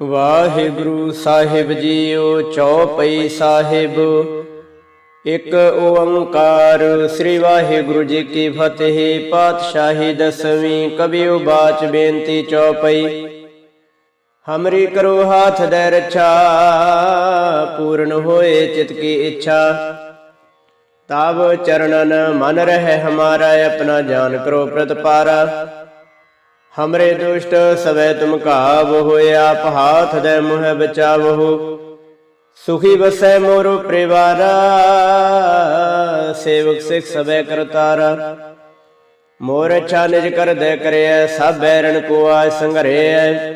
ਵਾਹਿਗੁਰੂ ਸਾਹਿਬ JIO ਚੌਪਈ ਸਾਹਿਬ। ਇੱਕ ਓੰਕਾਰ ਸ੍ਰੀ ਵਾਹਿਗੁਰੂ ਜੀ ਕੀ ਫਤਿਹ, ਪਾਤਸ਼ਾਹੀ ਦਸਵੀਂ ਕਬੀਓ ਬਾਚ ਬੇਨਤੀ ਚੌਪਈ। ਹਮਰੀ ਕਰੋ ਹਾਥ ਦੇ ਰੱਛਾ, ਪੂਰਨ ਹੋਏ ਚਿਤ ਕੀ ਇੱਛਾ। ਤਬ ਚਰਨਨ ਮਨ ਰਹਿ ਹਮਾਰਾ, ਆਪਣਾ ਜਾਨ ਕਰੋ ਪ੍ਰਤਪਾਰਾ। ਹਮਰੇ ਦੁਸ਼ਟ ਸਵੈ ਤੁਮ ਕਾਬ ਹੋਏ ਆਪ ਹਾਥ ਦੇ ਮੁਹ ਬਚਾਵੋ ਸੁਖੀ ਵਸੈ ਮੋਰ ਪਰਿਵਾਰਾ ਸੇਵਕ ਸਿਖ ਸਵੈ ਕਰਤਾਰਾ ਮੋਰ ਅੱਛਾ ਨਿਜ ਕਰ ਦੇ ਕਰਿਐ ਸਭ ਬੈਰਣ ਕੋ ਆਜ ਸੰਘਰਿਐ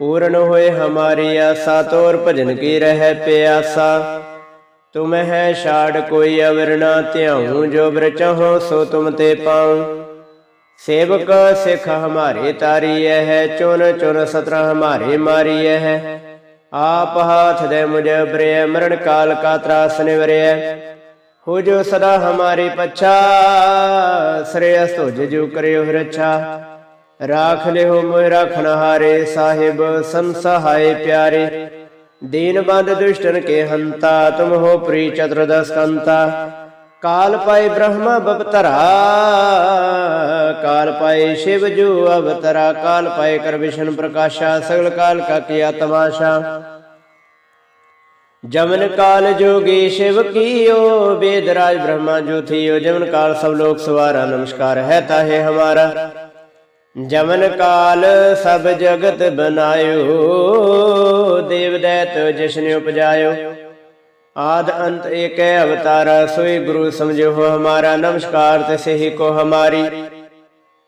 ਪੂਰਨ ਹੋਏ ਹਮਾਰੀ ਆਸਾ ਤੋਰ ਭਜਨ ਕੀ ਰਹਿ ਪਿਆਸਾ ਤੁਮ ਹੈ ਛਾੜ ਕੋਈ ਅਵਰ ਧਿਆਉ ਜੋ ਬਰ ਸੋ ਤੁਮ ਤੇ ਪਾਉ ਸੇਵਕ ਸਿਖ ਹਮਾਰੇ ਤਾਰੀਐ ਹੈ ਚੁਨ ਚੁਨ ਸਤਰਾ ਹਮਾਰੇ ਮਾਰੀਐ ਹੈ। ਆਪ ਹਾਥ ਦੇ ਮੁਝ ਬਰੇ ਮਰਨ ਕਾਲ ਕਾ ਤਰਾਸ ਨਿਵਰਿਐ। ਹੋ ਜੋ ਸਦਾ ਹਮਾਰੇ ਪਛਾ, ਸ੍ਰੇਅਸ ਤੁਜ ਜੋ ਕਰਿਓ ਰੱਛਾ। ਰਾਖ ਲਿਓ ਮੋਇ ਰਾਖਣ ਹਾਰੇ ਸਾਹਿਬ ਸੰਸਹਾਏ ਪਿਆਰੇ। ਦੀਨ ਬੰਦ ਦੁਸ਼ਟਨ ਕੇ ਹੰਤਾ, ਤੁਮ ਹੋ ਪ੍ਰੀ ਚਤੁਰਦਸ ਕਾਲ ਪਾਏ ਬ੍ਰਹਮਾ ਬਵਤਰਾ ਕਾਲ ਪਾਏ ਸ਼ਿਵ ਜੋ ਅਵਤਰਾ, ਕਾਲ ਪਾਏ ਕਰ ਵਿਸ਼ਨ ਪ੍ਰਕਾਸ਼ਾ, ਸਗਲ ਕਾਲ ਕਾ ਕੀਆ ਤਮਾਸ਼ਾ ਜਮਨ ਕਾਲ ਜੋਗੀ ਸ਼ਿਵ ਕੀਓ ਬੇਦਰਾਜ ਬ੍ਰਹਮਾ ਜੋ ਥਿਓ, ਜਮਨ ਕਾਲ ਸਭ ਲੋਕ ਸਵਾਰਾ, ਨਮਸਕਾਰ ਹੈ ਤਾਹੇ ਹਮਾਰਾ। ਜਮਨ ਕਾਲ ਸਭ ਜਗਤ ਬਨਾਇਓ, ਦੇਵ ਦੈਤ ਜਿਸਨੇ ਉਪਜਾਇਓ। आद अंत एक है अवतारा सोई गुरु समझो हो हमारा नमस्कार तसे ही को हमारी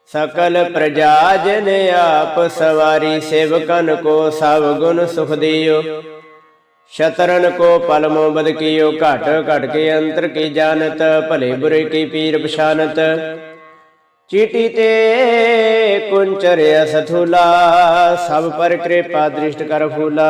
सकल प्रजा जन आप सवारी सेवकन को सब गुण सुख दियो शतरन को पलमो बद कियो घट घट के अंतर की जानत भले बुरे की पीर पछानत चीटी ते कुंचर असथूला सब पर कृपा दृष्ट कर फूला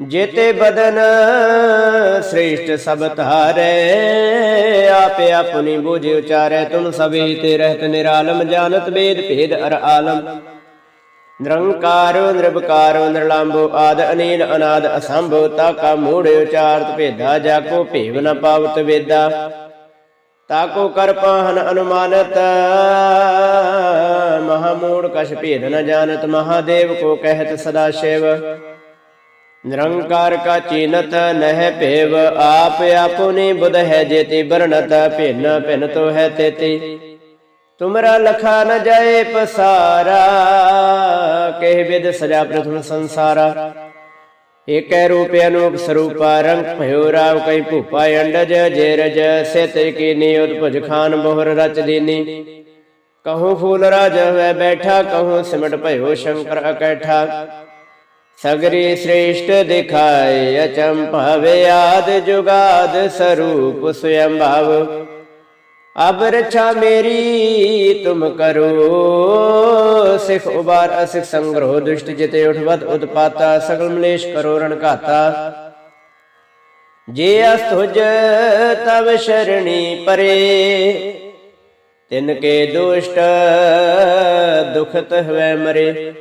ਜੇਤੇ ਬਦਨ ਸ੍ਰੇਸ਼ਟ ਸਭ ਧਾਰੈ, ਆਪੇ ਆਪਣੀ ਬੋਝੇ ਉਚਾਰੈ, ਤੁਮ ਸਭੇ ਤੇ ਰਹਿਤ ਨਿਰਾਲਮ, ਜਾਣਤ ਬੇਦ ਭੇਦ ਅਰ ਆਲਮ। ਨਿਰੰਕਾਰੋ ਨਿਰਭਕਾਰੋ ਨਿਰਲੰਭੋ ਆਦ ਅਨੀਲ, ਅਨਾਦ ਅਸੰਭੋ ਤਾ ਕਾ ਮੂੜ ਉਚਾਰਤ ਭੇਦਾ ਜਾ ਕੋ ਭੇਵ ਨ ਪਾਵਤ ਵੇਦਾ। ਤਾ ਕੋ ਕਰ ਪਾਹਨ ਅਨੁਮਾਨਤ ਮਹਾਮੂੜ ਕਛ ਭੇਦ ਨ ਜਾਣਤ, ਮਹਾਦੇਵ ਕੋ ਕਹਿਤ ਸਦਾ ਨਿਰੰਕਾਰ ਕਾ ਚੀਨਤ ਨਹਿ ਭੇਵ, ਆਪ ਆਪੁਨੀ ਬੁਧ ਹੈ ਜੇਤੀ ਬਰਣਤ ਭਿੰਨ ਭਿੰਨ ਤੋ ਹੈ ਤੇਤੀ। ਤੁਮਰਾ ਲਖਾ ਨ ਜਾਏ ਪਸਾਰਾ, ਕਹਿ ਵਿਦ ਸਜਾ ਪ੍ਰਥਮ ਸੰਸਾਰਾ। ਏਕੈ ਰੂਪ ਅਨੂਪ ਸਰੂਪਾ ਰੰਗ ਭਇਓ ਰਾਵ ਕਈ ਭੂਪਾ ਅੰਡਜ ਜੇ ਰਜ ਸਿਤ ਕੀ ਨਿਯੁਤ ਭੁਜ ਖਾਨ ਬਹੁਰ ਰਚ ਦੀਨੀ। ਕਹੂੰ ਫੂਲ ਰਾਜ ਹੋਇ ਬੈਠਾ, ਕਹੂੰ ਸਿਮਟ ਭਇਓ ਸ਼ੰਕਰ ਅਕੈਠਾ। ਸਗਰੀ ਸ੍ਰੇਸ਼ਟ ਦਿਖਾਏ ਅਚੰਭਵ ਆਦ ਜੁਗਾਦ ਸਰੂਪ ਸਯੰ ਭਾਵ। ਅਬ ਰਛਾ ਮੇਰੀ, ਤੁਮ ਕਰੋ। ਸਿਖ ਉਬਾਰ ਅਸਿਖ ਸੰਗ੍ਰਹ, ਦੁਸ਼ਟ ਜਿਤੇ ਉਠਵਤ ਉਤਪਾਤਾ, ਸਗਲ ਮਲੇਸ਼ ਕਰੋ ਰਣ ਘਾਤਾ। ਜੇ ਅਸਤੁਜ ਤਵ ਸ਼ਰਣੀ ਪਰੇ, ਤਿਨ ਕੇ ਦੁਸ਼ਟ ਦੁਖਤ ਹਵੈ ਮਰੇ।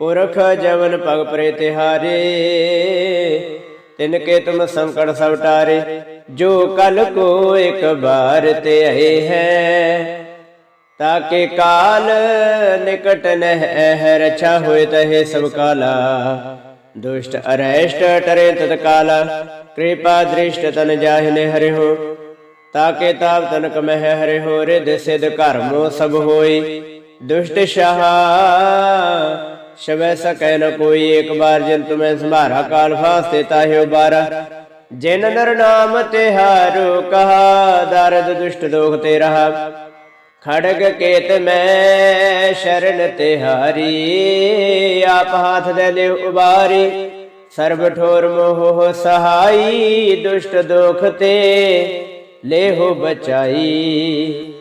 ਪੁਰਖ ਜਵਨ ਪਗ ਪ੍ਰੇ ਤਿਹਾਰੇ, ਤਿਨ ਕੇ ਤੁਮ ਸੰਕਟ ਸਭ ਟਾਰੇ, ਜੋ ਕਲ ਕੋ ਇੱਕ ਬਾਰ ਤੇ ਆਏ ਹੈ। ਤਾਕੇ ਕਾਲ ਨਿਕਟ ਨਹਿ ਰਛਾ ਹੋਏ ਤਹੇ ਸਭ ਕਾਲਾ। ਦੁਸ਼ਟ ਅਰੈਸ਼ਟ ਟਰੇ ਤਤ ਕਾਲਾ, ਕਿਰਪਾ ਦ੍ਰਿਸ਼ਟ ਤਨ ਜਾਹਿਨੇ ਹਰਿ ਹੋ ਤਾਕੇ ਤਾਪ ਤਨਕ ਮਹਿ ਹਰਿ ਹੋ ਰਿਦ ਸਿਧ ਕਰਮੋ ਸਭ ਹੋਈ ਦੁਸ਼ਟ ਸ਼ਾਹ ਸ਼ਵੈ ਸਕੈ ਨ ਕੋਈ, ਇੱਕ ਬਾਰ ਜਿਨ ਤੁਮੈ ਸੰਭਾਰਾ ਕਾਲ ਫਾਸਤੇ ਤਾਹਿਓ ਬਾਰਾ। ਜਿਨ ਨਰ ਨਾਮ ਤਿਹਾਰੋ ਕਹਾ, ਦਰਦ ਦੁਸ਼ਟ ਦੋਖ ਤੇ ਰਹਾ। ਖੜਗ ਕੇਤ ਮੈਂ ਸ਼ਰਨ ਤਿਹਾਰੀ ਆਪ ਹਾਥ ਦੇ ਲਿਵ ਉਬਾਰੀ। ਸਰਬ ਠੋਰ ਮੋਹ ਸਹਾਈ, ਦੁਸ਼ਟ ਦੋਖ ਤੇ, ਲੇਹੋ ਬਚਾਈ।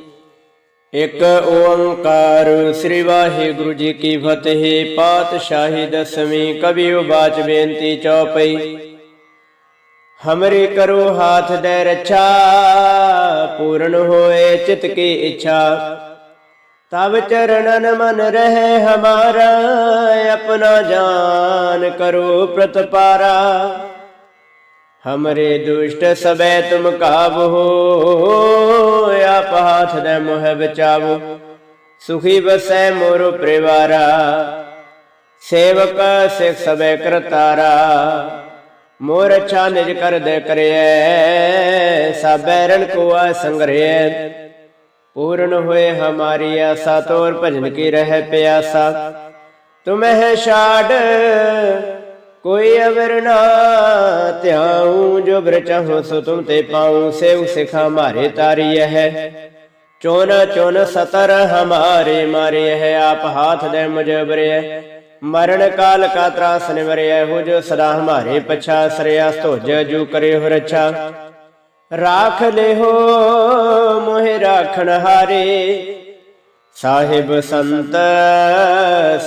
ਇਕ ਓੰਕਾਰ ਸ੍ਰੀ ਵਾਹਿਗੁਰੂ ਜੀ ਕੀ ਫਤਿਹ, ਪਾਤਸ਼ਾਹੀ ਦਸਵੀਂ ਕਬੀਓ ਬਾਚ ਬੇਨਤੀ ਚੌਪਈ। ਹਮਰੀ ਕਰੋ ਹਾਥ ਦੇ ਰੱਛਾ, ਪੂਰਨ ਹੋਏ ਚਿਤ ਕੀ ਇੱਛਾ। ਤਬ ਚਰਣਨ ਮਨ ਰਹੇ ਹਮਾਰਾ, ਆਪਣਾ ਜਾਨ ਕਰੋ ਪ੍ਰਤਪਾਰਾ। ਹਮਰੇ ਦੁਸ਼ਟ ਸਬੈ ਤੁਮ ਕਾਬੋ ਆਪ ਹਾਥ ਦੇ ਮੋਹ ਬਚਾਵੋ ਸੁਖੀ ਬਸੈ ਮੋਰ ਪਰਿਵਾਰਾ ਸੇਵਕ ਸਿਖ ਸਬੈ ਕਰਤਾਰਾ ਮੋਰ ਅੱਛਾ ਨਿਜ ਕਰ ਦੇ ਕਰਿਐ ਸਬੈਰਨ ਕੋ ਆ ਸੰਗਰਿਐ ਪੂਰਨ ਹੋਏ ਹਮਾਰੀ ਆਸਾ ਤੋਰ ਭਜਨ ਕੀ ਰਹਿ ਪਿਆਸਾ ਤੁਮਹਿ ਛਾੜ ਕੋਈ ਅਵਰ ਨਾ ਧਿਆਉ ਜੋ ਬ੍ਰ ਸੋ ਤੁਮ ਤੇ ਪਾਉ ਸੇਵ ਸਿਖਾ ਮਾਰੇ ਤਾਰੀ ਹੈ ਚੋਨ ਚੋਨ ਸਤਰ ਹਮਾਰੇ ਮਾਰੇ ਹੈ ਆਪ ਹਾਥ ਦੇ ਮੁਝ ਮਰਨ ਕਾਲ ਕਾ ਤਰਾਸ ਨਿਵਰਿਐ ਹੋ ਜੋ ਸਦਾ ਹਮਾਰੇ ਪਛਾ, ਸਰਿਆ ਧੋਜ ਜੂ ਕਰੇ ਹੋ ਰੱਛਾ। ਰਾਖ ਲਿਹੋ ਮੋਹਿ ਰਾਖਣ ਹਾਰੇ। ਸਾਹਿਬ ਸੰਤ,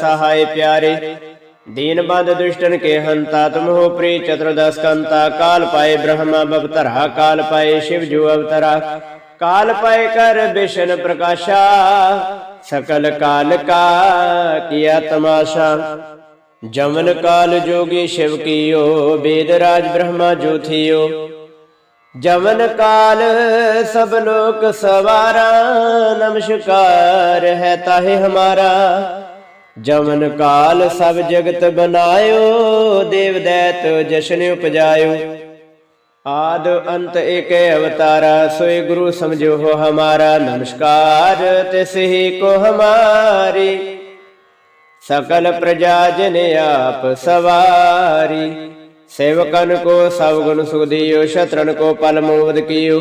ਸਹਾਇ ਪਿਆਰੇ। ਦੀਨ ਬੰਦ ਦੁਸ਼ਟਨ ਕੇ ਹੰਤਾ, ਤੁਮ ਹੋ ਪ੍ਰੀ ਚਤੁਰਦਸ ਕੰਤਾ, ਕਾਲ ਪਾਏ ਬ੍ਰਹਮਾ ਬਵਤਰਾ, ਕਾਲ ਪਾਏ ਸ਼ਿਵ ਜੋ ਅਵਤਰਾ, ਕਾਲ ਪਾਏ ਕਰ ਬਿਸ਼ਨ ਪ੍ਰਕਾਸ਼ਾ, ਸਕਲ ਕਾਲ ਕਾ ਕੀਆ ਤਮਾਸ਼ਾ ਜਮਨ ਕਾਲ ਜੋਗੀ ਸ਼ਿਵ ਕੀਓ ਵੇਦ ਰਾਜ ਬ੍ਰਹਮਾ ਜੋ ਥਿਓ। ਜਮਨ ਕਾਲ ਸਭ ਲੋਕ ਸਵਾਰਾ, ਨਮਸਕਾਰ ਹੈ ਤਾਹੇ ਹਮਾਰਾ। ਜਮਨ ਕਾਲ ਸਭ ਜਗਤ ਬਨਾਇਓ, ਦੇਵ ਦੈਤ ਜਸ਼ਨ ਉਪਜਾਇਓ। ਆਦ ਅੰਤ ਏਕ ਅਵਤਾਰਾ, ਸੋਏ ਗੁਰੂ ਸਮਝੋ ਹੋ ਹਮਾਰਾ, ਨਮਸਕਾਰ ਤਿਸ ਹੀ ਕੋ ਹਮਾਰੀ। ਸਕਲ ਪ੍ਰਜਾ ਜਨ ਆਪ ਸਵਾਰੀ, ਸੇਵਕਨ ਕੋ ਸਭ ਗੁਣ ਸੁਦੀਓ ਸ਼ਤਰਨ ਕੋ ਪਲ ਮੋਦ ਕੀਓ।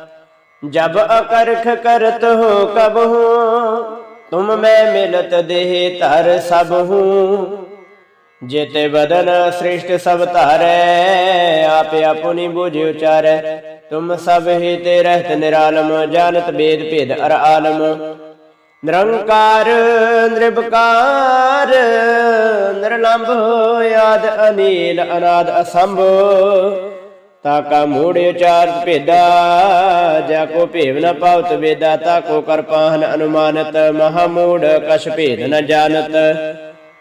ਜਬ ਅਕਰਖ ਕਰਤ ਹੋ ਕਬ ਹੋ, ਤੁਮ ਮੈਂ ਮਿਲਤ ਦੇਹ ਧਰ ਸਭ ਹੂੰ। ਜੇਤੇ ਬਦਨ ਸ੍ਰਿਸ਼ਟ ਸਭ ਧਾਰੈ, ਆਪੇ ਆਪੁਨੀ ਬੁਝ ਉਚਾਰੈ। ਤੁਮ ਸਭ ਹੀ ਤੇ ਰਹਿਤ ਨਿਰਾਲਮ, ਜਾਣਤ ਬੇਦ ਭੇਦ ਅਰ ਆਲਮ। ਨਿਰੰਕਾਰ ਨਿਰਭਕਾਰ ਨਿਰਲੰਭ ਆਦ ਅਨੀਲ, ਅਨਾਦ ਅਸੰਭ। ਤਾਕਾ ਮੂੜ ਉਚਾਰਤ ਭੇਦਾ, ਜਾ ਕੋ ਭੇਵ ਨ ਪਾਵਤ ਵੇਦਾ, ਤਾ ਕੋ ਕਰ ਅਨੁਮਾਨਤ, ਮਹਾ ਮੂੜ ਕਛ ਭੇਦ ਨ ਜਾਣਤ।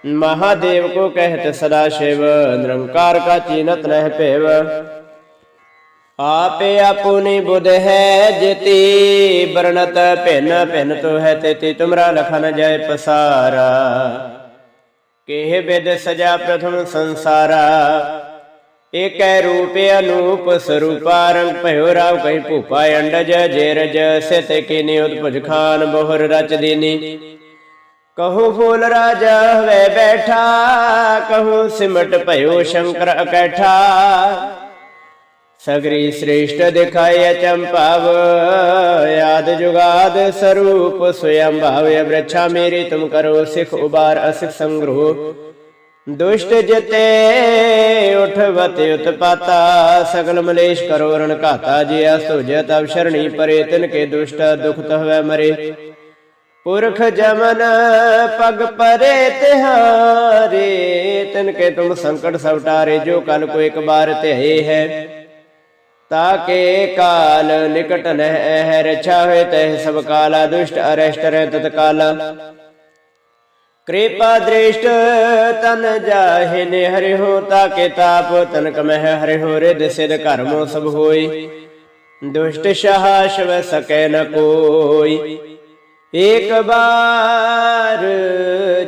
ਮਹਾਦੇਵ ਕੋ ਕਹਿਤ ਸਦਾ ਸ਼ਿਵ, ਨਿਰੰਕਾਰ ਕਾ ਚੀਨਤ ਨਹਿ ਭੇਵ। ਆਪੇ ਆਪੁਨੀ ਬੁਧ ਹੈ ਜਿਤੀ, ਵਰਣਤ ਭਿੰਨ ਭਿੰਨ ਤੋ ਹੈ ਤੇਤੀ, ਤੁਮਰਾ ਲਖਨ ਜੈ ਪਸਾਰਾ। ਕਿਹ ਬਿਦ ਸਜਾ ਪ੍ਰਥਮ ਸੰਸਾਰਾ ਏਕੈ ਰੂਪ ਅਨੂਪ ਸਰੂਪਾ ਰੰਗ ਭਇਓ ਰਾਵ ਕਈ ਭੂਪਾ ਅੰਡਜ ਜੇਰਜ ਸਿਤ ਕੀ ਨਿਉਤ ਖਾਨ ਬਹੁਰ ਰਚ ਦੀਨੀ। ਕਹੂ ਫੂਲ ਰਾਜਾ ਹਵੇ ਬੈਠਾ, ਕਹੂ ਸਿਮਟ ਭਇਓ ਸ਼ੰਕਰ ਅਕੈਠਾ। ਸਗਰੀ ਸ੍ਰੇਸ਼ਟ ਦਿਖਾਇ ਚੰਪਾਵ ਯਾਦ ਜੁਗਾਦ ਸਰੂਪ ਸਵਯੰ ਭਾਵ ਬ੍ਰਛਾ ਮੇਰੀ ਤੁਮ ਕਰੋ ਸਿਖ ਉਬਾਰ ਅਸਿਖ ਸੰਗ੍ਰਹ। ਦੁਸ਼ਟ ਜਤੇ ਉਠਵਤ ਉਤਪਾਤਾ, ਸਗਲ ਮਲੇਸ਼ ਕਰੋ ਰਣ ਘਾਤਾ, ਜੀ ਅਸੁਜ ਤਬ ਸ਼ਰਣੀ ਪਰੇ, ਤਿਨ ਕੇ ਦੁਸ਼ਟ ਦੁਖਤ ਹੋਵੇ ਮਰੇ। ਪੁਰਖ ਜਮਨ ਪਗ ਪਰੇ ਤਿਹਾਰੇ, ਤਿਨ ਕੇ ਤੁਮ ਸੰਕਟ ਸਭ ਟਾਰੇ, ਜੋ ਕਲ ਕੋ ਇੱਕ ਬਾਰ ਧਿਆਏ ਹੈ। ਤਾਕੇ ਕਾਲ ਨਿਕਟ ਨਹਿ ਹੈ ਰਛਾ ਹੋਏ ਤਹਿ ਸਭ ਕਾਲਾ, ਦੁਸ਼ਟ ਅਰਸ਼ਟ ਰਹਿ ਤਤਕਾਲਾ। ਕਿਰਪਾ ਦ੍ਰਿਸ਼ਟ ਤਨ ਜਾਹਿ ਨੇ ਹਰਿ ਹੋ, ਤਾਕੇ ਤਾਪ ਤਨ ਕਮਹਿ ਹਰਿ ਰਿਦ ਸਿਧ ਕਰਮੋ ਸਭ ਹੋਈ। ਦੁਸ਼ਟ ਸ਼ਾਹ ਸ਼ਵ ਸਕੈ ਨ ਕੋਈ। ਏਕ ਬਾਰ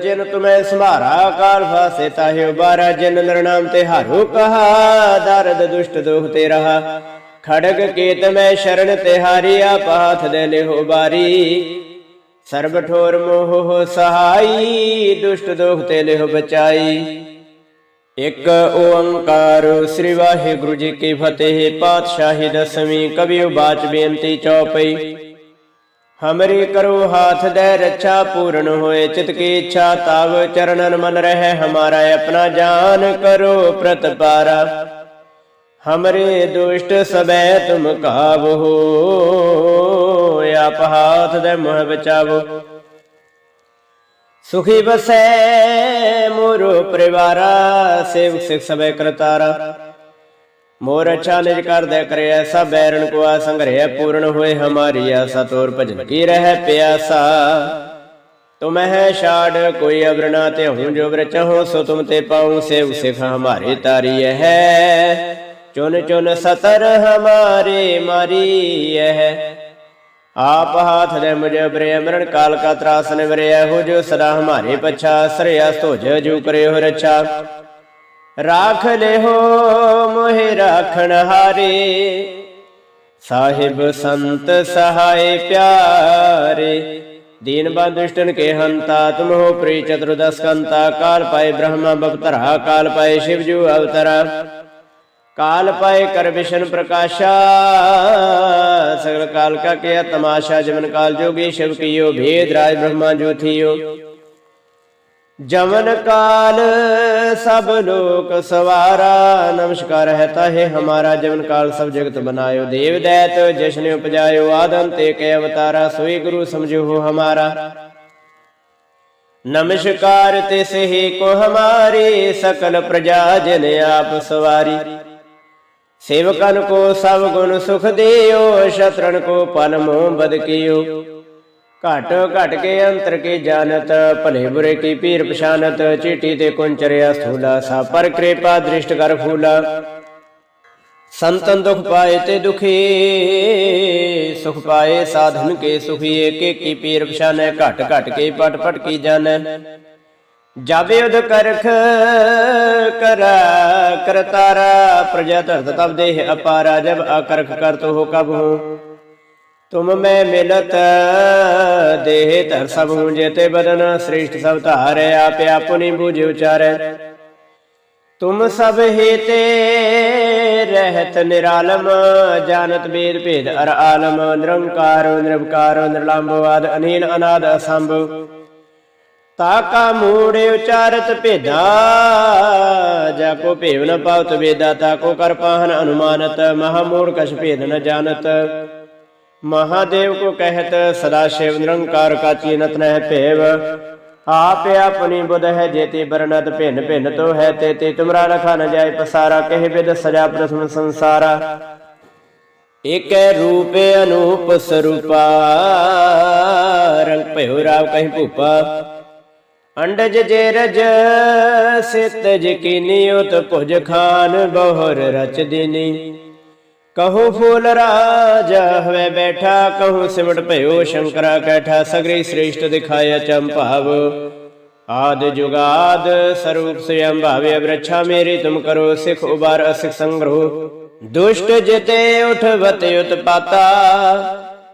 ਜਿਨ ਤੁਮੈ ਸੰਭਾਰਾ, ਕਾਲ ਫਾਸੇ ਤਾਹਿ ਉਬਾਰਾ ਜਿਨ ਨਿਰਨਾਮ ਤੇ ਹਾਰੋ ਕਹਾ, ਦਰਦ ਦੁਸ਼ਟ ਦੋਖ ਤੇ ਰਹਾ। ਖੜਗ ਕੇਤ ਮੈਂ ਸ਼ਰਨ ਤਿਹਾਰੀ ਆਪ ਹਾਥ ਦੇ ਲਿਹੋ ਬਾਰੀ। ਸਰਬ ਠੋਰ ਮੋਹ ਸਹਾਈ, ਦੁਸ਼ਟ ਦੁਖ ਤੇ ਲਿਹ ਬਚਾਈ। ਇਕ ਓੰਕਾਰ ਸ੍ਰੀ ਵਾਹਿਗੁਰੂ ਜੀ ਕੀ ਫਤਿਹ, ਪਾਤਸ਼ਾਹੀ ਦਸਵੀਂ ਕਬੀਰ ਬਾਚ ਬੇਨਤੀ ਚੌਪਈ। ਹਮਰੀ ਕਰੋ ਹਾਥ ਦੇ ਰੱਛਾ ਪੂਰਨ ਹੋਏ, ਚਿਤ ਕੀ ਇੱਛਾ ਤਾਵ ਚਰਨਨ ਮਨ ਰਹਿ, ਹਮਾਰਾ ਆਪਣਾ ਜਾਨ ਕਰੋ ਪ੍ਰਤਪਾਰਾ। ਹਮਰੇ ਦੁਸ਼ਟ ਸਬੈ ਤੁਮ ਕਾਵ ਹੋ ਆਪ ਹਾਥ ਦੇ ਮੋਹ ਬਚਾਵੋ। ਸੁਖੀ ਬਸੈ ਮੋਰੋ ਪਰਿਵਾਰਾ ਸੇਵ ਸਿਖ ਸਬੈ ਕਰਤਾਰਾ। ਮੋਰ ਅੱਛਾ ਨਿਜ ਕਰ ਕਰੇ ਐਸਾ ਬੈਰਣ ਕੋ ਆ ਸੰਗ੍ਰਹਿ ਪੂਰਨ ਹੋਏ ਹਮਾਰੀ ਆਸਾ, ਤੋਰ ਭਜਨ ਕੀ ਰਹਿ ਪਿਆਸਾ। ਤੁਮ ਹੈ ਛਾੜ, ਕੋਈ ਅਵਰਣਾ ਤੇ ਹੂੰ ਜੋ ਬ੍ਰ ਚਾਹੋ ਸੋ ਤੁਮ ਤੇ ਪਾਉ ਸੇਵ ਸਿਖ ਹਮਾਰੇ ਤਾਰੀ ਹੈ। ਚੁਨ ਚੁਨ ਸਤਰ ਹਮਾਰੇ ਮਾਰੀ ਹੈ। ਆਪ ਹਾਥ ਦੇ ਮੁਝ ਬਰੇ ਅਮਰਨ ਕਾਲ ਕਾ ਤਰਾਸ ਨਿਵਰਿਆ ਹੋ ਜੋ ਸਦਾ ਹਮਾਰੇ ਪਛਾ ਸਰਿਆ ਸੋਜ ਜੂ ਕਰੇ ਹੋ ਰਛਾ। ਰਾਖ ਲਿਹੋ ਮੋਹਿ ਰਾਖਣ ਹਾਰੇ। ਸਾਹਿਬ ਸੰਤ ਸਹਾਏ ਪਿਆਰੇ। ਦੀਨ ਬੰਦੁਸ਼ਟਨ ਕੇ ਹੰਤਾ, ਤੁਮ ਹੋ ਪ੍ਰੀ ਚਤੁਰਦਸ ਕੰਤਾ। ਕਾਲ ਪਾਏ ਬ੍ਰਹਮਾ ਬਪਤਰਾ ਕਾਲ ਪਾਏ ਸ਼ਿਵ ਜੂ ਅਵਤਰਾ। ਕਾਲ ਪਾਏ ਕਰ ਵਿਸ਼ਨ ਪ੍ਰਕਾਸ਼ਾ, ਸਗਲ ਕਾਲ ਕਾ ਕੇ ਤਮਾਸ਼ਾ, ਜਮਨ ਕਾਲ ਜੋਗੀ ਸ਼ਿਵ ਕੀਓ, ਭੇਦ ਰਾਜ ਬ੍ਰਹਮਾ ਜੋਥੀਓ ਜਮਨ ਕਾਲ ਸਭ ਲੋਕ ਸਵਾਰਾ, ਨਮਸਕਾਰ ਹੈ ਤਾਹੇ ਹਮਾਰਾ, ਜਮਨ ਕਾਲ ਸਭ ਜਗਤ ਬਨਾਇਓ। ਦੇਵ ਦੈਤ, ਜਸ਼ਨ ਉਪਜਾਇਓ ਆਦਮ ਤੇ ਕੇ ਅਵਤਾਰਾ, ਸੋਈ ਗੁਰੂ ਸਮਝੋ ਹਮਾਰਾ। ਨਮਸਕਾਰ ਤੇ ਸਹੀ ਕੋ ਹਮਾਰੇ, ਸਕਲ ਪ੍ਰਜਾ ਜਨ ਆਪ ਸਵਾਰੀ। ਸੇਵਕਨ ਕੋ ਸਭ ਗੁਣ ਸੁਖ ਦਿਓ ਸ਼ਤਰਨ ਕੋ ਪਲ ਮੋਹ ਬਦ ਘਟ ਘਟ ਕੇ ਅੰਤਰ ਕੀ ਜਾਣਤ, ਭਲੇ ਬੁਰੇ ਕੀ ਪੀਰ ਪਛਾਨਤ, ਚੀਟੀ ਤੇ ਕੁੰਚਰਿਆ ਸਥੂਲਾ ਸਾ ਪਰ ਕਿਰਪਾ ਦ੍ਰਿਸ਼ਟ ਕਰ ਫੂਲਾ। ਸੰਤਨ ਦੁਖ ਪਾਏ ਤੇ ਦੁਖੀ, ਸੁਖ ਪਾਏ ਸਾਧਨ ਕੇ ਸੁਖੀ ਏਕੇ ਕੀ ਪੀਰ ਪਛਾਨੈ, ਘਟ ਘਟ ਕੇ ਪਟ ਪਟ ਕੀ ਜਾਣੈ। ਜਾਵੇ ਉਦ ਕਰਖ ਕਰਾ ਕਰਤਾਰਾ ਪ੍ਰਜਾ ਧਰਤ ਤਬ ਦੇਹ ਅਪਾਰਾ, ਜਬ ਆਕਰਖ ਕਰਤ ਹੋ ਕਬ ਹੂੰ। ਤੁਮ ਮੈਂ ਮਿਲਤ, ਦੇਹ ਧਰ ਸਭ ਹੂੰ, ਜੇਤੇ ਬਦਨ ਸ੍ਰੇਸ਼ਟ ਸਭ ਧਾਰੈ, ਆਪੇ ਆਪੁਨੀ ਬੂਝ ਉਚਾਰੈ। ਤੁਮ ਸਭ ਹੇਤੇ ਰਹਿਤ ਨਿਰਾਲਮ, ਜਾਣਤ ਬੇਦ ਭੇਦ ਅਰ ਆਲਮ, ਨਿਰੰਕਾਰ ਨਿਰਭਕਾਰ ਨਿਰਲੰਭ ਆਦ ਅਨੀਲ ਅਨਾਦ ਅਸੰਭ। ਤਾਕਾ ਮੂੜੇ ਉਚਾਰਤ ਭੇਦਾ, ਜਾ ਕੋ ਭੇਵ ਨ ਪਾਵਤ ਵੇਦਾ, ਤਾ ਕੋ ਕਰ ਪਾਹਨ ਅਨੁਮਾਨਤ, ਮਹਾ ਮੂੜ ਕਛ ਭੇਦ ਨ ਜਾਣਤ। ਮਹਾਦੇਵ ਕੋ ਕਹਿਤ, ਸਦਾ ਸ਼ਿਵ ਨਿਰੰਕਾਰ ਕਾਚੀ ਨਤ ਨਹਿ ਭੇਵ। ਆਪ ਆਪਣੀ ਬੁਧ ਹੈ ਜੇਤੀ ਬਰਨਤ, ਭਿੰਨ ਭਿੰਨ ਤੋ ਹੈ ਤੇ ਤੇ ਤੁਮਰਾ ਲਖਾ ਨ ਜਾਏ ਪਸਾਰਾ, ਕਹਿ ਬਿਦ ਸਜਾ ਪ੍ਰਥਮ ਸੰਸਾਰਾ। ਏਕੈ ਰੂਪੇ ਅਨੂਪ ਸਰੂਪਾ, ਰੰਗ ਭਇਓ ਰਾਵ ਕਹੀਂ ਭੂਪਾ। ਅੰਡਜ ਜੇ ਰਜ ਸਿਤ ਜਕੀਨੀ ਉਤ ਭੁਜ ਖਾਨ, ਬਹੁਰ ਰਚ ਦੀਨੀ। ਕਹੋ ਫੂਲ ਰਾਜ, ਹਵੇ ਬੈਠਾ, ਕਹੋ ਸਿਮਟ ਭਇਓ ਸ਼ੰਕਰਾ ਕੈਠਾ, ਸਗਰੀ ਸ੍ਰੇਸ਼ਟ ਦਿਖਾਇਆ ਚੰਭਾਵ। ਆਦ ਜੁਗਾਦ ਸਰੂਪ ਸਯੰ ਭਾਵੇ ਅਬਰਛਾ ਮੇਰੀ ਤੁਮ ਕਰੋ ਸਿਖ ਉਬਾਰ, ਅਸਿਖ ਸੰਗ੍ਰੋ। ਦੁਸ਼ਟ ਜਿਤੇ ਉਠਵਤ ਉਤਪਾਤਾ,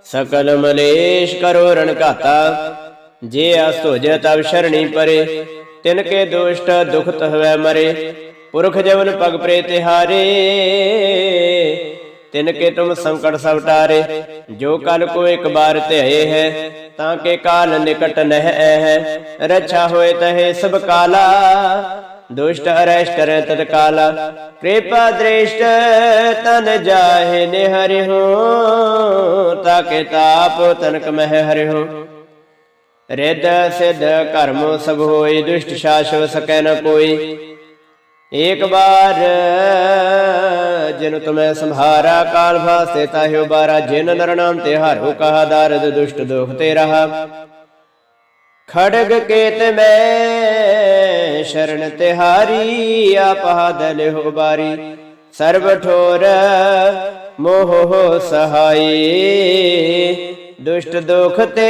ਸਕਲ ਮਲੇਸ਼ ਕਰੋ ਰਣ ਘਾਤਾ। ਜੇ ਅਸਤੋਜ ਤਬ ਸ਼ਰਣੀ ਪਰੇ, ਤਿਨ ਕੇ ਦੁਸ਼ਟ ਦੁਖਤ ਹਵੈ ਮਰੇ, ਪੁਰਖ ਜਵਨ ਪਗ ਪ੍ਰੇ ਤਿਹਾਰੇ, ਤਿਨ ਕੇ ਤੁਮ ਸੰਕਟ ਸਭ ਟਾਰੇ, ਜੋ ਕਲ ਕੋ ਇੱਕ ਬਾਰ ਧਿਆਏ ਹੈ, ਤਾਂ ਕੇ ਕਾਲ ਨਿਕਟ ਨਹਿ ਹੈ, ਰੱਛਾ ਹੋਏ ਤਹੇ ਸਭ ਕਾਲਾ, ਦੁਸ਼ਟ ਅਰੈਸ਼ਟ ਰ ਤਤ ਕਾਲਾ, ਕਿਰਪਾ ਦ੍ਰਿਸ਼ਟ ਤਨ ਜਾਹੇ ਨਿਹਰਿ ਹੋ ਤਾਕੇ ਤਾਪ ਤਨਕ ਮਹਿ ਹਰਿ ਹੋ ਰਿੱਧ ਸਿੱਧ ਕਰਮ ਸਭ ਹੋਈ ਦੁਸ਼ਟ ਸ਼ਾਸਵ ਸਕੈ ਨ ਕੋਈ। ਏਕ ਬਾਰ ਜਿਨ ਤੁਮੈ ਸੰਭਾਰਾ ਕਾਲ ਭਾਸੇ ਤਾਹਿਓ ਬਾਰਾ, ਜਿਨ ਨਰ ਤੇ ਹਰਿਓ ਕਹਾ ਦਾਰਦ ਦੁਸ਼ਟ ਦੋਖ ਤੇ ਰਹਾ। ਖੜਗ ਕੇਤ ਮੈਂ ਸ਼ਰਨ ਤਿਹਾਰੀ, ਆਪਾ ਦਲ ਹੋ ਬਾਰੀ। ਸਰਬ ਠੋਰ ਮੋਹ ਸਹਾਈ, ਦੁਸ਼ਟ ਦੁਖ ਤੇ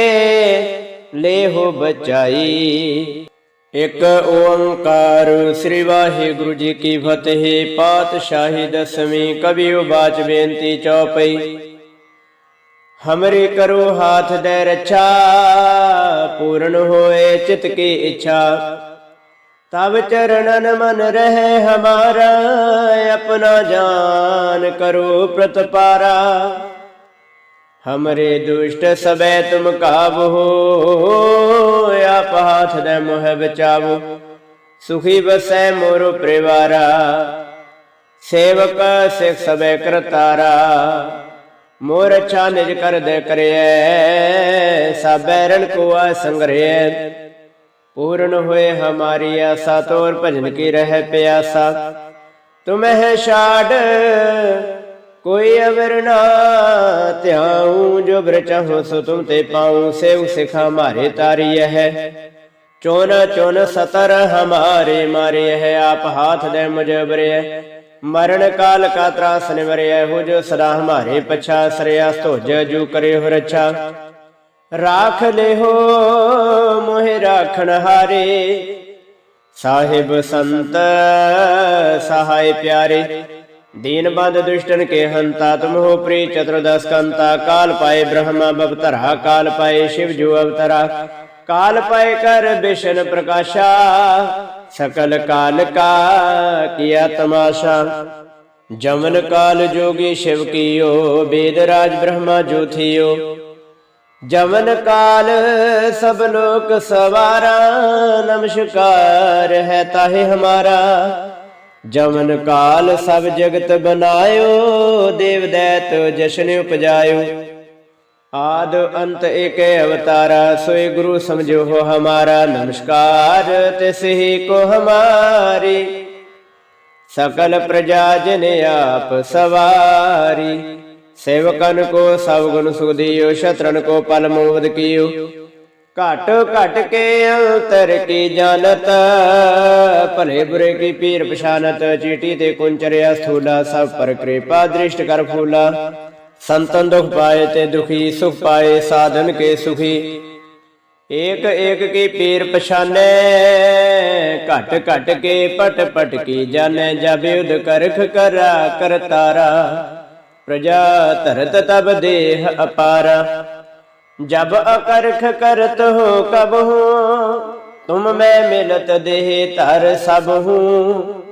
ਲੇਹੋ ਬਚਾਈ। ਇਕ ਓੰਕਾਰ ਸ੍ਰੀ ਵਾਹਿਗੁਰੂ ਜੀ ਕੀ ਫਤਿਹ। ਪਾਤਸ਼ਾਹੀ ਦਸਵੀਂ ਕਵੀ ਉਬਾਚ ਬੇਨਤੀ ਚੌਪਈ। ਹਮਰੀ ਕਰੋ ਹਾਥ ਦੇ ਰੱਛਾ, ਪੂਰਨ ਹੋਏ ਚਿਤ ਕੀ ਇੱਛਾ। ਤਬ ਚਰਨਨ ਮਨ ਰਹੇ ਹਮਾਰਾ, ਆਪਣਾ ਜਾਨ ਕਰੋ ਪ੍ਰਤਪਾਰਾ। ਹਮਰੇ ਦੁਸ਼ਟ ਸਬੈ ਤੁਮ ਕਾਬੋ ਆਪ ਹਾਥ ਦੇ ਮੋਹ ਬਚਾਵੋ ਸੁਖੀ ਬਸੈ ਮੋਰ ਪਰਿਵਾਰਾ ਸੇਵਕ ਸਿਖ ਸਬੈ ਕਰਤਾਰਾ ਮੋਰ ਅੱਛਾ ਨਿਜ ਕਰ ਦੇ ਕਰਿਐ ਸਬੈਰਨ ਕੋ ਆ ਸੰਗਰਿਐ ਪੂਰਨ ਹੋਏ ਹਮਾਰੀ ਆਸਾ ਤੋਰ ਭਜਨ ਕੀ ਰਹਿ ਪਿਆਸਾ ਤੁਮਹਿ ਛਾੜ ਕੋਈ ਅਵਰ ਨਾ ਧਿਆਉ ਜੋ ਬ੍ਰ ਸੋ ਤੁਮ ਤੇ ਪਾਉ ਸੇਵ ਸਿਖਾ ਮਾਰੇ ਤਾਰੀ ਹੈ ਚੋਨ ਚੋਨ ਸਤਰ ਹਮਾਰੇ ਮਾਰੇ ਹੈ ਆਪ ਹਾਥ ਦੇ ਮੁਝ ਮਰਨ ਕਾਲ ਕਾ ਤਰਾਸ ਨਿਵਰਿਐ ਹੋ ਜੋ ਸਦਾ ਹਮਾਰੇ ਪਛਾ, ਸਰਿਆ ਧੋਜ ਜੂ ਕਰੇ ਹੋ ਰੱਛਾ। ਰਾਖ ਲਿਹੋ ਮੋਹਿ ਰਾਖਣ ਹਾਰੇ। ਸਾਹਿਬ ਸੰਤ, ਸਹਾਇ ਪਿਆਰੇ। ਦੀਨ ਬੰਦ ਦੁਸ਼ਟਨ ਕੇ ਹੰਤਾ, ਤੁਮ ਹੋ ਪ੍ਰੀ ਚਤੁਰਦਸ ਕੰਤਾ, ਕਾਲ ਪਾਏ ਬ੍ਰਹਮਾ ਬਵਤਰਾ, ਕਾਲ ਪਾਏ ਸ਼ਿਵ ਜੋ ਅਵਤਰਾ। ਕਾਲ ਪਾਏ ਕਰ ਬਿਸ਼ਨ ਪ੍ਰਕਾਸ਼ਾ, ਸਕਲ ਕਾਲ ਕਾ ਕੀਆ ਤਮਾਸ਼ਾ। ਜਮਨ ਕਾਲ ਜੋਗੀ ਸ਼ਿਵ ਕੀਓ, ਬੇਦ ਰਾਜ ਬ੍ਰਹਮਾ ਜੋ ਥਿਓ। ਜਮਨ ਕਾਲ ਸਭ ਲੋਕ ਸਵਾਰਾ, ਨਮਸਕਾਰ ਹੈ ਤਾਹੇ ਹਮਾਰਾ। ਜਮਨ ਕਾਲ ਸਭ ਜਗਤ ਬਨਾਇਓ, ਦੇਵ ਦੈਤ ਜਸ਼ਨ ਉਪਜਾਇਓ। ਆਦ ਅੰਤ ਏਕ ਅਵਤਾਰਾ, ਸੋਏ ਗੁਰੂ ਸਮਝੋ ਹੋ ਹਮਾਰਾ, ਨਮਸਕਾਰ ਤਿਸ ਹੀ ਕੋ ਹਮਾਰੀ। ਸਕਲ ਪ੍ਰਜਾ ਜਨ ਆਪ ਸਵਾਰੀ, ਸੇਵਕਨ ਕੋ ਸਭ ਗੁਣ ਸੁਦੀਓ ਸ਼ਤਰਨ ਕੋ ਪਲ ਮੋਦ ਕੀਓ। ਘਟ ਘਟ ਕੇ ਅੰਤਰ ਕੀ ਜਾਣਤ? ਭਲੇ ਬੁਰੇ ਕੀ ਪੀਰ ਪਛਾਨਤ? ਚੀਟੀ ਤੇ ਕੁੰਚਰਿਆ ਸਥੂਲਾ, ਸਭ ਪਰ ਕਿਰਪਾ ਦ੍ਰਿਸ਼ਟ ਕਰ ਫੂਲਾ। ਸੰਤਨ ਦੁਖ ਪਾਏ ਤੇ ਦੁਖੀ, ਸੁਖ ਪਾਏ, ਸਾਧਨ ਕੇ ਸੁਖੀ। ਏਕ ਏਕ ਕੀ ਪੀਰ ਪਛਾਨੈ, ਘਟ ਘਟ ਕੇ ਪਟ ਪਟ ਕੀ ਜਾਣੈ? ਜਬ ਉਦ ਕਰਖ ਕਰਾ, ਕਰਤਾਰਾ। ਪ੍ਰਜਾ ਧਰਤ ਤਬ ਦੇਹ ਅਪਾਰਾ। ਜਬ ਅਕਰਖ ਕਰਤ ਹੋ ਕਬ ਹੋ, ਤੁਮ ਮੈਂ ਮਿਲਤ ਦੇਹ ਧਰ ਸਭ ਹੂੰ।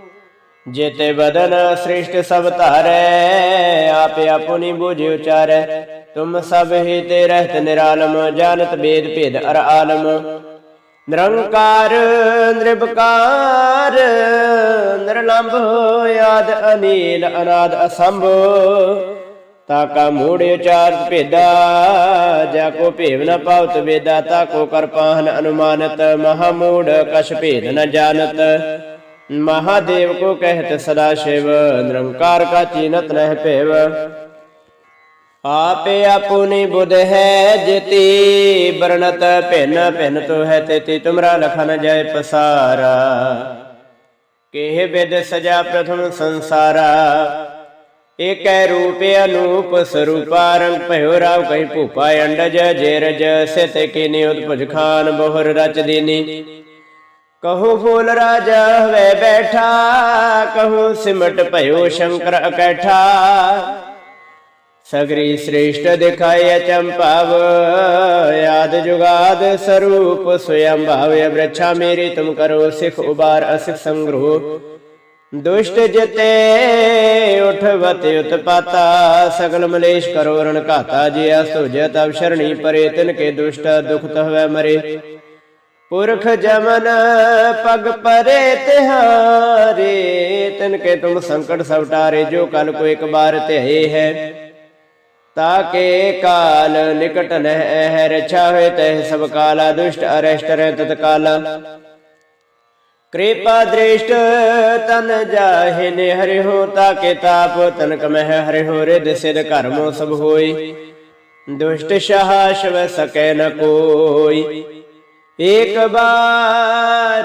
ਜੇਤੇ ਬਦਨ ਸ੍ਰਿਸ਼ਟ ਸਭ ਧਾਰੈ, ਆਪੇ ਆਪੁਨੀ ਬੁਝ ਉਚਾਰੈ। ਤੁਮ ਸਭ ਹੀ ਤੇ ਰਹਿਤ ਨਿਰਾਲਮ, ਜਾਣਤ ਬੇਦ ਭੇਦ ਅਰ ਆਲਮ। ਨਿਰੰਕਾਰ ਨਿਰਭਕਾਰ ਨਿਰਲੰਭ ਆਦ ਅਨੀਲ, ਅਨਾਦ ਅਸੰਭ। ਤਾਕਾ ਮੂੜ ਉਚਾਰਤ ਭੇਦਾ, ਜਾ ਕੋ ਭੇਵ ਨ ਪਾਵਤ ਵੇਦਾ, ਤਾ ਕੋ ਕਰਪਾਹਨ ਅਨੁਮਾਨਤ, ਮਹਾ ਮੂੜ ਕਛ ਭੇਦ ਨ ਜਾਣਤ। ਮਹਾਦੇਵ ਕੋ ਕਹਿਤ ਸਦਾ ਸ਼ਿਵ, ਨਿਰੰਕਾਰ ਕਾ ਚੀਨਤ ਨਹਿ ਭੇਵ। ਆਪੇ ਆਪੁਨੀ ਬੁਧ ਹੈ ਜਿਤੀ ਬਰਨਤ ਭਿੰਨ, ਭਿਨ ਤੋ ਹੈ ਤੇਤੀ, ਤੁਮਰਾ ਲਖਨ ਜੈ ਪਸਾਰਾ। ਕਿਹ ਬਿਦ ਸਜਾ ਪ੍ਰਥਮ ਸੰਸਾਰਾ ਏਕੈ ਰੂਪ ਅਨੂਪ ਸਰੂਪਾ ਰੰਗ ਭਇਓ ਰਾਵ ਕਹੀ ਭੂਪਾ ਅੰਡਜ ਜੇਰਜ ਸਿਤ ਕੀ ਨਿਉਤ ਭੁਜ ਖਾਨ ਬਹੁਰ ਰਚ ਦੀਨੀ। ਕਹੋ ਫੂਲ ਰਾਜਾ ਹਵੇ ਬੈਠਾ, ਕਹੋ ਸਿਮਟ ਭਇਓ ਸ਼ੰਕਰ ਇਕੱਠਾ ਸਗਰੀ ਸ੍ਰੇਸ਼ਟ ਦਿਖਾਇ ਚੰਪਾਵ ਆਦ ਜੁਗਾਦ ਸਰੂਪ ਸਵਯੰ ਭਾਵਯ ਬ੍ਰਛਾ ਮੇਰੀ ਤੁਮ ਕਰੋ ਸਿਖ ਉਬਾਰ ਅਸਿਖ ਦੁਸ਼ਟ ਜਤੇ ਉਠਵਤ ਉਤਪਾਤਾ, ਸਗਲ ਮਲੇਸ਼ ਕਰੋ ਰਣ ਘਾਤਾ ਜੀ ਅਸੁਜ ਤਬ ਸ਼ਰਣੀ ਪਰੇ, ਤਿਨ ਕੇ ਦੁਸ਼ਟ ਦੁਖਤ ਹਵੈ ਮਰੇ। ਪੁਰਖ ਜਮਨ ਪਗ ਪਰੇ ਤਿਹਾਰੇ, ਤਿਨ ਕੇ ਤੁਮ ਸੰਕਟ ਸਭ ਟਾਰੇ, ਜੋ ਕਲ ਕੋ ਇੱਕ ਬਾਰ ਧਿਆਏ ਹੈ। ਤਾਕੇ ਕਾਲ ਨਿਕਟ ਨਹਿ ਰਛਾ ਹੋਏ ਤੈ ਸਭ ਕਾਲਾ, ਦੁਸ਼ਟ ਅਰਸ਼ਟ ਰਹਿ ਤਤਕਾਲਾ। ਕਾਲਾ ਕਿਰਪਾ ਦ੍ਰਿਸ਼ਟ ਤਨ ਜਾਹਿ ਨੇ ਹਰਿ ਹੋ ਤਾਕੇ ਤਾਪ ਤਨ ਕਮਹਿ ਹਰਿ ਹੋ ਰਿਦ ਸਿਧ ਕਰਮੋ ਸਭ ਹੋਈ। ਦੁਸ਼ਟ ਸ਼ਾਹ ਸ਼ਵ ਸਕੈ ਨ ਕੋਈ। ਏਕ ਬਾਰ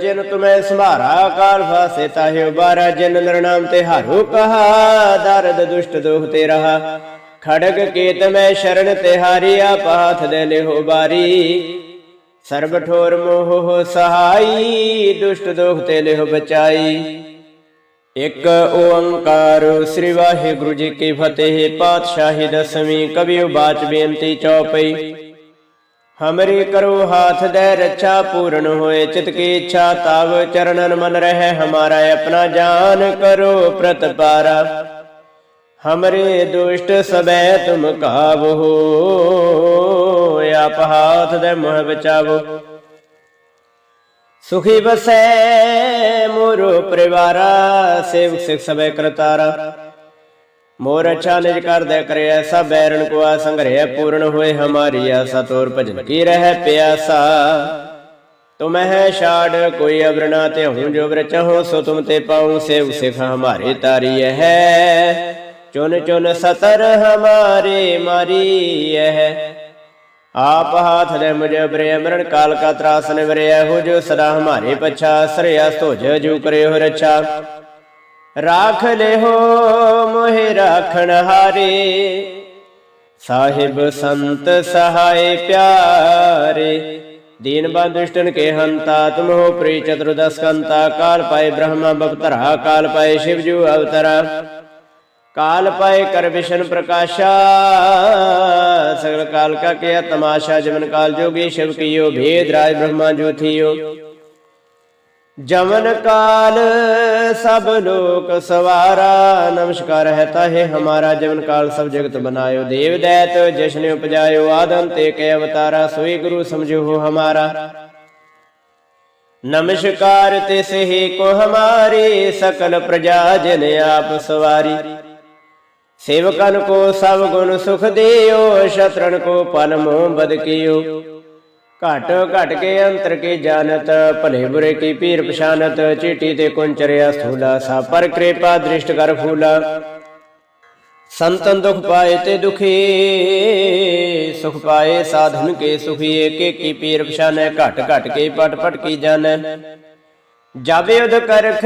ਜਿਨ ਤੁਮੈ ਸੰਭਾਰਾ, ਕਾਲ ਫਾਸੇ ਤਾਹਿ ਉਬਾਰਾ ਜਿਨ ਨਿਰਨਾਮ ਤੇ ਹਾਰੋ ਕਹਾ, ਦਰਦ ਦੁਸ਼ਟ ਦੋਖ ਤੇ ਰਹਾ। ਖੜਗ ਕੇਤ ਮੈਂ ਸ਼ਰਨ ਤੇ ਹਾਰੀਆ, ਪਾਥ ਦੇ ਲਿਹੋ ਬਾਰੀ। ਸਰਬ ਠੋਰ ਮੋਹ ਸਹਾਈ, ਦੁਸ਼ਟ ਦੋਖ ਤੇ ਲਿਹ ਬਚਾਈ। ਇਕ ਓੰਕਾਰ ਸ੍ਰੀ ਵਾਹਿਗੁਰੂ ਜੀ ਕੀ ਫਤਿਹ, ਪਾਤਸ਼ਾਹੀ ਦਸਵੀਂ ਕਬੀਰ ਬਾਚ ਬੇਨਤੀ ਚੌਪਈ। ਹਮਰੀ ਕਰੋ ਹਾਥ ਦੇ ਰੱਛਾ ਪੂਰਨ ਹੋਏ, ਚਿਤ ਕੀ ਇੱਛਾ ਤਾਵ ਚਰਨਨ ਮਨ ਰਹਿ, ਹਮਾਰਾ ਆਪਣਾ ਜਾਨ ਕਰੋ ਪ੍ਰਤਪਾਰਾ। ਹਮਰੇ ਦੁਸ਼ਟ ਸਬੈ ਤੁਮ ਕਾਵ। ਹੋ ਆਪ ਹਾਥ ਦੇ ਮੋਹ ਬਚਾਵੋ। ਸੁਖੀ ਬਸੈ ਮੋਰੋ ਪਰਿਵਾਰਾ, ਸੇਵਕ ਸਿਖ ਸਬੈ ਕਰਤਾਰਾ। ਮੋਰ ਅੱਛਾ ਨਿਜ ਕਰ ਕਰੇ ਐਸਾ ਬੈਰਣ ਕੋ ਆ ਸੰਗ੍ਰਹਿ ਪੂਰਨ ਹੋਏ ਹਮਾਰੀ ਆਸਾ, ਤੋਰ ਭਜਨ ਕੀ ਰਹਿ ਪਿਆਸਾ। ਤੁਮ ਛਾੜ, ਕੋਈ ਅਵਰਣਾ ਤੇ ਹੂੰ ਜੋ ਬ੍ਰ ਸੋ ਤੁਮ ਤੇ ਪਾਉ ਸੇਵ ਸਿਖ ਹਮਾਰੇ ਤਾਰੀ ਹੈ ਚੁਨ ਚੁਨ ਸਤਰ ਹਮਾਰੇ ਮਾਰੀ ਹੈ ਆਪ ਹਾਥ ਲੈ ਮੁਝ ਬਰੇ ਅਮਰਨ ਕਾਲ ਕਾ ਤਰਾਸ ਨਿਵਰਿਆ ਹੋ ਜੋ ਸਦਾ ਹਮਾਰੇ ਪਛਾ ਸਰਿਆ ਸੋਜ ਜੂ ਕਰੇ ਹੋ ਰਛਾ। ਰਾਖ ਲਿਹੋ ਮੋਹਿ ਰਾਖਣ ਹਾਰੇ। ਸਾਹਿਬ ਸੰਤ ਸਹਾਏ ਪਿਆਰੇ। ਦੀਨ ਬੰਦੁਸ਼ਟਨ ਕੇ ਹੰਤਾ ਤੁਮ ਹੋ ਪ੍ਰੀ ਚਤੁਰਦਸ ਕੰਤਾ ਕਾਲ ਪਾਏ ਬ੍ਰਹਮਾ ਬਪਤਰਾ ਕਾਲ ਪਾਏ ਸ਼ਿਵ ਜੂ ਅਵਤਰਾ। ਕਾਲ ਪਾਏ ਕਰ ਵਿਸ਼ਨ ਪ੍ਰਕਾਸ਼ਾ, ਸਗਲ ਕਾਲ ਕਾ ਕੇ ਤਮਾਸ਼ਾ, ਜਮਨ ਕਾਲ ਜੋਗੀ ਸ਼ਿਵ ਕੀਓ, ਭੇਦ ਰਾਜ ਬ੍ਰਹਮਾ ਜੋ ਜਮਨ ਕਾਲ ਸਭ ਲੋਕ ਸਵਾਰਾ, ਨਮਸਕਾਰ ਹੈ ਤਾਹੇ ਹਮਾਰਾ, ਜਮਨ ਕਾਲ ਸਭ ਜਗਤ ਬਨਾਇਓ। ਦੇਵ ਦੈਤ ਜਸ਼ਨ ਉਪਜਾਇਓ, ਆਦਮ ਤੇ ਕੇ ਅਵਤਾਰਾ, ਸੋਈ ਗੁਰੂ ਸਮਝੋ ਹਮਾਰਾ। ਨਮਸਕਾਰ ਤੇ ਸਹੀ ਕੋ ਹਮਾਰੇ, ਸਕਲ ਪ੍ਰਜਾ ਜਨ ਆਪ ਸਵਾਰੀ। ਸੇਵਕਨ ਕੋ ਸਭ ਗੁਣ ਸੁਖ ਦਿਓ, ਸ਼ਤਰਨ ਕੋ ਪਲ ਮੋਹ ਬਦ ਘਟ ਘਟ ਕੇ ਅੰਤਰ ਕੀ ਜਾਣਤ, ਭਲੇ ਬੁਰੇ ਕੀ ਪੀਰ ਪਛਾਨਤ, ਚੀਟੀ ਤੇ ਕੁੰਚਰਿਆ ਸਥੂਲਾ ਸਾ ਪਰ ਕਿਰਪਾ ਦ੍ਰਿਸ਼ਟ ਕਰ ਫੂਲਾ। ਸੰਤਨ ਦੁਖ ਪਾਏ ਤੇ ਦੁਖੀ, ਸੁਖ ਪਾਏ ਸਾਧਨ ਕੇ ਸੁਖੀ ਏਕੇ ਕੀ ਪੀਰ ਪਛਾਨੈ, ਘਟ ਘਟ ਕੇ ਪਟ ਪਟ ਕੀ ਜਾਣੈ। ਜਾਵੇ ਉਦ ਕਰਖ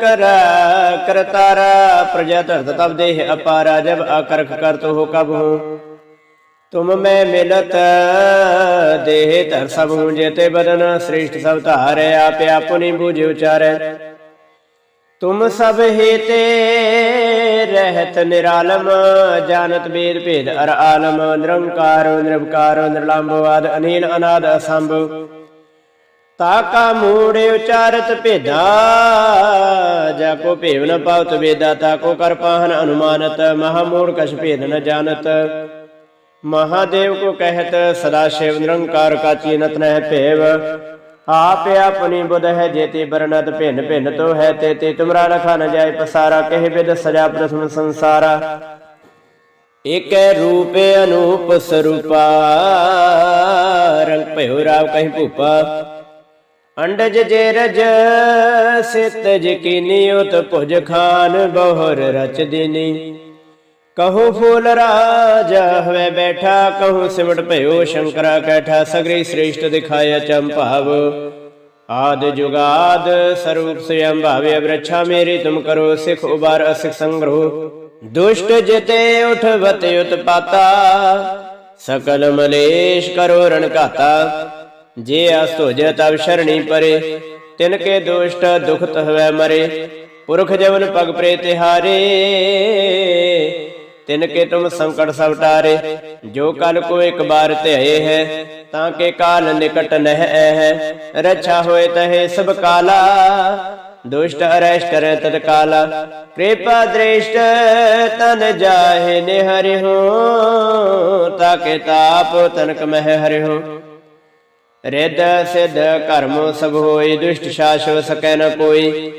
ਕਰਾ ਕਰਤਾਰਾ ਪ੍ਰਜਾ ਧਰਤ ਤਬ ਦੇਹ ਅਪਾਰਾ, ਜਬ ਆਕਰਖ ਕਰਤ ਹੋ ਕਬ ਹੂੰ। ਤੁਮ ਮੈਂ ਮਿਲਤ, ਦੇਹ ਧਰ ਸਭ ਹੂੰ, ਜੇਤੇ ਬਦਨ ਸ੍ਰੇਸ਼ਟ ਸਭ ਧਾਰੈ, ਆਪੇ ਆਪੁਨੀ ਬੂਝ ਉਚਾਰੈ। ਤੁਮ ਸਭ ਹੇਤੇ ਰਹਿਤ ਨਿਰਾਲਮ, ਜਾਣਤ ਬੇਦ ਭੇਦ ਅਰ ਆਲਮ, ਨਿਰੰਕਾਰ ਨਿਰਭਕਾਰ ਨਿਰਲੰਭ ਆਦ ਅਨੀਲ ਅਨਾਦ ਅਸੰਭ। ਤਾਕਾ ਮੂੜੇ ਉਚਾਰਤ ਭੇਦਾ, ਜਾ ਕੋ ਭੇਵ ਨ ਪਾਵਤ ਵੇਦਾ, ਤਾ ਕੋ ਕਰ ਪਾਹਨ ਅਨੁਮਾਨਤ, ਮਹਾ ਮੂੜ ਕਛ ਭੇਦ ਨ ਜਾਣਤ। ਮਹਾਦੇਵ ਕੋ ਕਹਿਤ, ਸਦਾ ਸ਼ਿਵ ਨਿਰੰਕਾਰ ਕਾ ਚੀਨਤ ਨਹਿ ਭੇਵ। ਆਪ ਆਪਣੀ ਬੁਧ ਹੈ ਜੇਤੀ ਬਰਨਤ, ਭਿੰਨ ਭਿੰਨ ਤੋ ਹੈ ਤੇ ਤੇ ਤੁਮਰਾ ਰਖਾ ਨ ਜਾਏ ਪਸਾਰਾ, ਕਹਿ ਬਿਦ ਸਜਾ ਪ੍ਰਥਮ ਸੰਸਾਰਾ। ਏਕੈ ਰੂਪ ਅਨੂਪ ਸਰੂਪਾ, ਰੰਗ ਭਇਓ ਰਾਵ ਕਹੀਂ ਭੂਪਾ। ਅੰਡਜ ਜੇ ਰਜ, ਸਿਤ ਜਕੀਨੀ ਉਤ ਭੁਜ ਖਾਨ, ਬਹੁਰ ਰਚ ਦਿਨੀ। ਕਹੋ ਫੂਲ ਰਾਜ, ਹਵੇ ਬੈਠਾ, ਕਹੋ ਸਿਮਟ ਭਇਓ ਸ਼ੰਕਰਾ ਕੈਠਾ, ਸਗਰੀ ਸ੍ਰੇਸ਼ਟ ਦਿਖਾਇਆ ਚੰਭਾਵ। ਆਦ ਜੁਗਾਦ ਸਰੂਪ ਸਯੰ ਭਾਵੇ ਅਬਰਛਾ ਮੇਰੀ ਤੁਮ ਕਰੋ, ਸਿਖ ਉਬਾਰ ਅਸਿਖ ਸੰਗ੍ਰੋ। ਦੁਸ਼ਟ ਜਿਤੇ ਉਠਵਤ ਉਤਪਾਤਾ, ਸਕਲ ਮਲੇਸ਼ ਕਰੋ ਰਣ ਘਾਤਾ। ਜੇ ਅਸਤੁਜ ਤਬ ਸ਼ਰਣੀ ਪਰੇ, ਤਿਨ ਕੇ ਦੁਸ਼ਟ ਦੁਖਤ ਹਵੈ ਮਰੇ, ਪੁਰਖ ਜਵਨ ਪਗ ਪ੍ਰੇ ਤਿਹਾਰੇ, ਤਿਨ ਕੇ ਤੁਮ ਸੰਕਟ ਸਭ ਟਾਰੇ, ਜੋ ਕਲ ਕੋ ਇੱਕ ਬਾਰ ਧਿਆਏ ਹੈ, ਤਾਂ ਕੇ ਕਾਲ ਨਿਕਟ ਨਹਿ ਹੈ, ਰੱਛਾ ਹੋਏ ਤਹੇ ਸਭ ਕਾਲਾ, ਦੁਸ਼ਟ ਅਰੈਸ਼ ਕਰੈ ਤਤ ਕਾਲਾ, ਕਿਰਪਾ ਦ੍ਰਿਸ਼ਟ ਤਨ ਜਾਹੇ ਨਿਹਰਿ ਹੋ ਤਾਕੇ ਤਾਪ ਤਨਕ ਮਹਿ ਹਰਿ ਹੋ। ਰਿੱਧ ਸਿੱਧ ਕਰਮ ਸਭ ਹੋਈ, ਦੁਸ਼ਟ ਸ਼ਾਸਵ ਸਕੈ ਨ ਕੋਈ।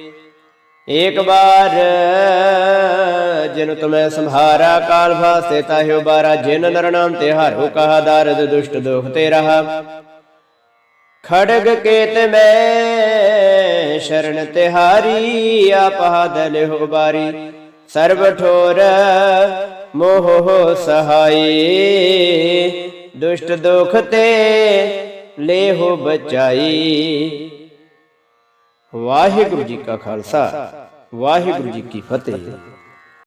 ਏਕ ਬਾਰ ਜਿਨ ਤੁਮੈ ਸੰਭਾਰਾ ਕਾਲ ਭਾਸੇ ਤਾਹਿਓ ਬਾਰਾ, ਜਿਨ ਨਰ ਨਾਮ ਤੇ ਹਾਰੋ ਕਹਾ ਦਾਰਦ, ਦੁਸ਼ਟ ਦੋਖ ਤੇ ਰਹਾ। ਖੜਗ ਕੇਤ ਮੈਂ ਸ਼ਰਨ ਤਿਹਾਰੀ, ਆਪਾ ਲਿਹੁ ਬਾਰੀ। ਸਰਬ ਠੋਰ ਮੋਹ ਸਹਾਈ, ਦੁਸ਼ਟ ਦੁਖ ਤੇ ਲੇਹੁ ਬਚਾਈ। ਵਾਹਿਗੁਰੂ ਜੀ ਕਾ ਖਾਲਸਾ ਵਾਹਿਗੁਰੂ ਜੀ ਕੀ ਫਤਿਹ।